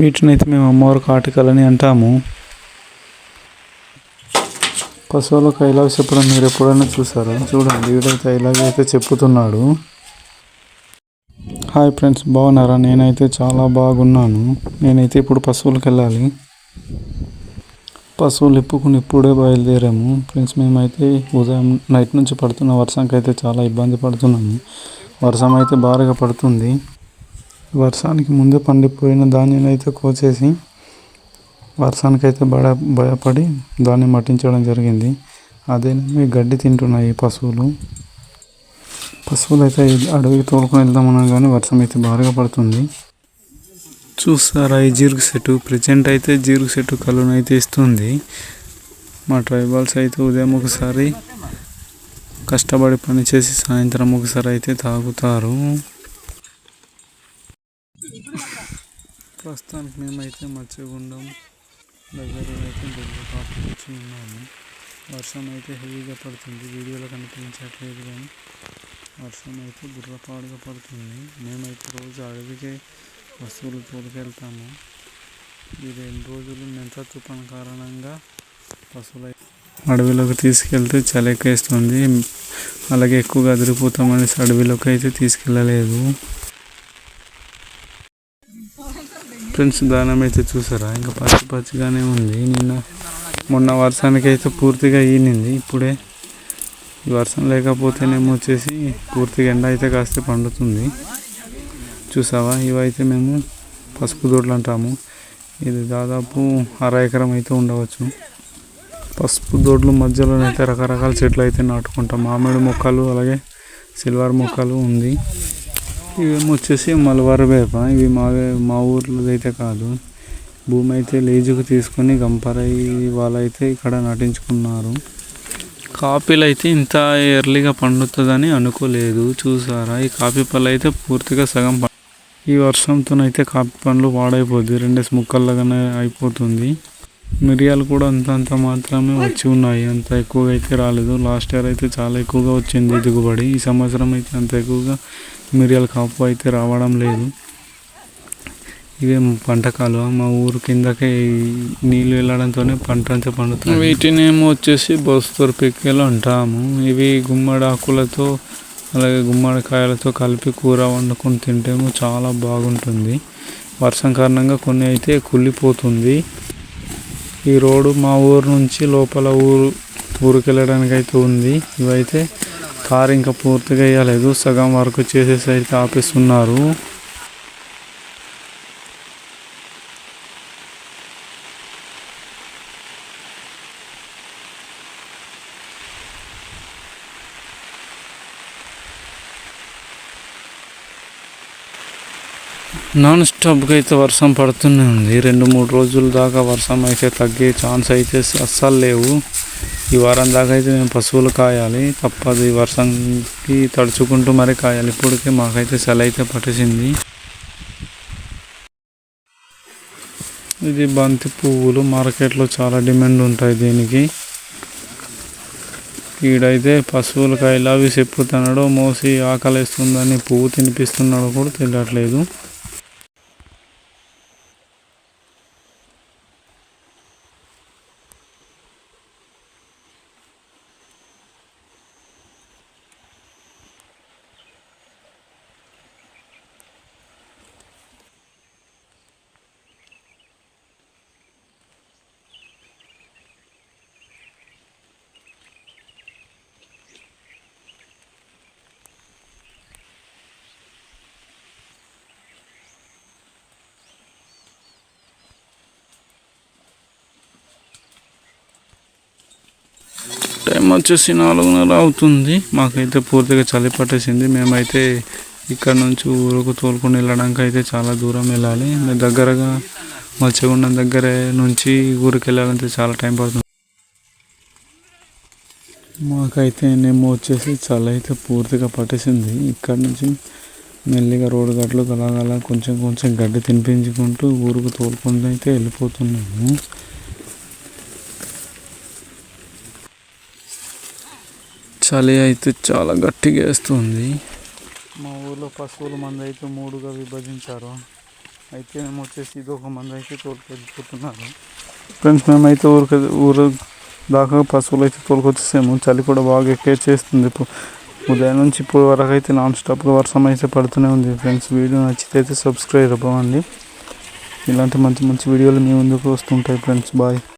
వీటిని అయితే మేము అమ్మవారి కాటికలని అంటాము. పశువుల కైలాస చెప్పడం మీరు ఎప్పుడైనా చూసారా? చూడండి వీడైతే అయితే చెప్పుతున్నాడు. హాయ్ ఫ్రెండ్స్ బాగున్నారా? నేనైతే చాలా బాగున్నాను. నేనైతే ఇప్పుడు పశువులకు వెళ్ళాలి. పశువులు ఇప్పుకుని ఇప్పుడే బయలుదేరాము. ఫ్రెండ్స్ మేమైతే ఉదయం నైట్ నుంచి పడుతున్న వర్షంకి అయితే చాలా ఇబ్బంది పడుతున్నాము. వర్షం అయితే బాగా పడుతుంది. వర్షానికి ముందే పండిపోయిన ధాన్యాన్ని అయితే కోసేసి వర్షానికి అయితే భయ భయపడి దాన్ని మట్టించడం జరిగింది. అదే గడ్డి తింటున్నాయి పశువులు. పశువులు అయితే అడవికి తోలుకొని వెళ్దామన్నా కానీ వర్షం అయితే భారీగా పడుతుంది. చూస్తారా ఈ జీరుగు చెట్టు? ప్రజెంట్ అయితే జీరుగు చెట్టు కళ్ళును అయితే ఇస్తుంది. మా ట్రైబల్స్ అయితే ఉదయం ఒకసారి కష్టపడి పని చేసి సాయంత్రం ఒకసారి అయితే తాగుతారు. ప్రస్తుతానికి మేమైతే మత్స్యగుండం దగ్గర అయితే దగ్గర కాపుకొచ్చి వచ్చి ఉన్నాము. వర్షం అయితే హెవీగా పడుతుంది. వీడియోలో కనిపించట్లేదు కానీ వర్షం అయితే బుర్రపాడుగా పడుతుంది. మేమైతే రోజు అడవికి వస్తువులు తోడుకెళ్తాము. ఈ రెండు రోజులు మెంత తుఫాన్ కారణంగా పశువులు అడవిలోకి తీసుకెళ్తే చలి ఎక్కేస్తుంది అలాగే ఎక్కువగా అదిరిపోతామనేసి అడవిలోకి అయితే తీసుకెళ్ళలేదు ఫ్రెండ్స్ దానం అయితే చూసారా? ఇంకా పచ్చి పచ్చిగానే ఉంది. నిన్న మొన్న వర్షానికి అయితే పూర్తిగా ఈనింది. ఇప్పుడే వర్షం లేకపోతేనేమో వచ్చేసి పూర్తిగా ఎండ అయితే కాస్త పండుతుంది. చూసావా? ఇవైతే మేము పసుపు దొడ్లు అంటాము. ఇది దాదాపు అర ఎకరం అయితే ఉండవచ్చు. పసుపు దొడ్లు మధ్యలోనైతే రకరకాల చెట్లు అయితే నాటుకుంటాం. మామిడి మొక్కలు అలాగే సిల్వర్ మొక్కలు ఉంది. ఇవేమో వచ్చేసి మలబార్ వేప ఇవి మా మా ఊర్లో అయితే కాదు. భూమి అయితే లేజుకు తీసుకొని గంపరై వాళ్ళైతే ఇక్కడ నటించుకున్నారు. కాపీలు అయితే ఇంత ఎర్లీగా పండుతుందని అనుకోలేదు. చూసారా? ఈ కాపీ పళ్ళు అయితే పూర్తిగా సగం ఈ వర్షంతోనైతే కాపీ పండ్లు పాడైపోద్ది. రెండేసి ముక్కల్లాగానే అయిపోతుంది. మిరియాలు కూడా అంత అంత మాత్రమే వచ్చి ఉన్నాయి. అంత ఎక్కువగా అయితే రాలేదు. లాస్ట్ ఇయర్ అయితే చాలా ఎక్కువగా వచ్చింది దిగుబడి. ఈ సంవత్సరం అయితే అంత ఎక్కువగా మిరియాల కాపు అయితే రావడం లేదు. ఇవే పంట కాలువ. మా ఊరు కిందకే ఈ నీళ్ళు వెళ్ళడంతోనే పంట అంతా పండుతుంది. వీటిని ఏమో వచ్చేసి బొస్తూరు పిక్కలు అంటాము. ఇవి గుమ్మడి ఆకులతో అలాగే గుమ్మడికాయలతో కలిపి కూర వండుకొని తింటేమో చాలా బాగుంటుంది. వర్షం కారణంగా కొన్ని అయితే కుళ్ళిపోతుంది. ఈ రోడ్డు మా ఊరు నుంచి లోపల ఊరు ఊరికి వెళ్ళడానికి అయితే ఉంది. ఇవైతే కార్ ఇంకా పూర్తిగా వేయలేదు సగం వరకు చేసేసి అయితే ఆపిస్తున్నారు నాన్ స్టాప్గా అయితే వర్షం పడుతూనే ఉంది. రెండు మూడు రోజుల దాకా వర్షం అయితే తగ్గే ఛాన్స్ అయితే అస్సలు లేవు. ఈ వారం దాకా అయితే మేము పశువులు కాయాలి. తప్పదు ఈ వర్షంకి తడుచుకుంటూ మరీ కాయాలి. ఇప్పటికే మాకైతే సెల అయితే పట్టేసింది. ఇది బంతి పువ్వులు. మార్కెట్లో చాలా డిమాండ్ ఉంటాయి దీనికి. ఈడైతే పశువులకు ఐలావి చెప్పుతున్నాడో మోసి ఆకలిస్తుందని పువ్వు తినిపిస్తున్నాడో కూడా తెలియట్లేదు. టైం వచ్చేసి నాలుగున్నర అవుతుంది. మాకైతే పూర్తిగా చలి పట్టేసింది. మేమైతే ఇక్కడ నుంచి ఊరుకు తోలుకొని వెళ్ళడానికి అయితే చాలా దూరం వెళ్ళాలి. దగ్గరగా మత్స్యగుండం దగ్గర నుంచి ఊరికి వెళ్ళాలంటే చాలా టైం పడుతుంది. మాకైతే మేము వచ్చేసి చలి అయితే పూర్తిగా పట్టేసింది. ఇక్కడ నుంచి మెల్లిగా రోడ్డు గట్లు అలాగలా కొంచెం కొంచెం గడ్డి తినిపించుకుంటూ ఊరుకు తోలుకుంటూ అయితే వెళ్ళిపోతున్నాము. చలి అయితే చాలా గట్టిగా వేస్తుంది. మా ఊర్లో పశువుల మంది అయితే మూడుగా విభజించారు. అయితే మేము వచ్చేసి ఇది ఒక మంది అయితే తోలుకెళ్ళిపోతున్నారు ఫ్రెండ్స్ మేమైతే ఊరికి ఊరు దాకా పశువులు అయితే తోలుకొచ్చేసాము. చలి కూడా బాగా ఎక్కే చేస్తుంది. ఇప్పుడు ఉదయం నుంచి ఇప్పుడు వరకు అయితే నాన్ స్టాప్గా వర్షం అయితే పడుతూనే ఉంది. ఫ్రెండ్స్ వీడియో నచ్చితే అయితే సబ్స్క్రైబ్ అవ్వండి. ఇలాంటి మంచి మంచి వీడియోలు మీ ముందుకు వస్తుంటాయి. Friends bye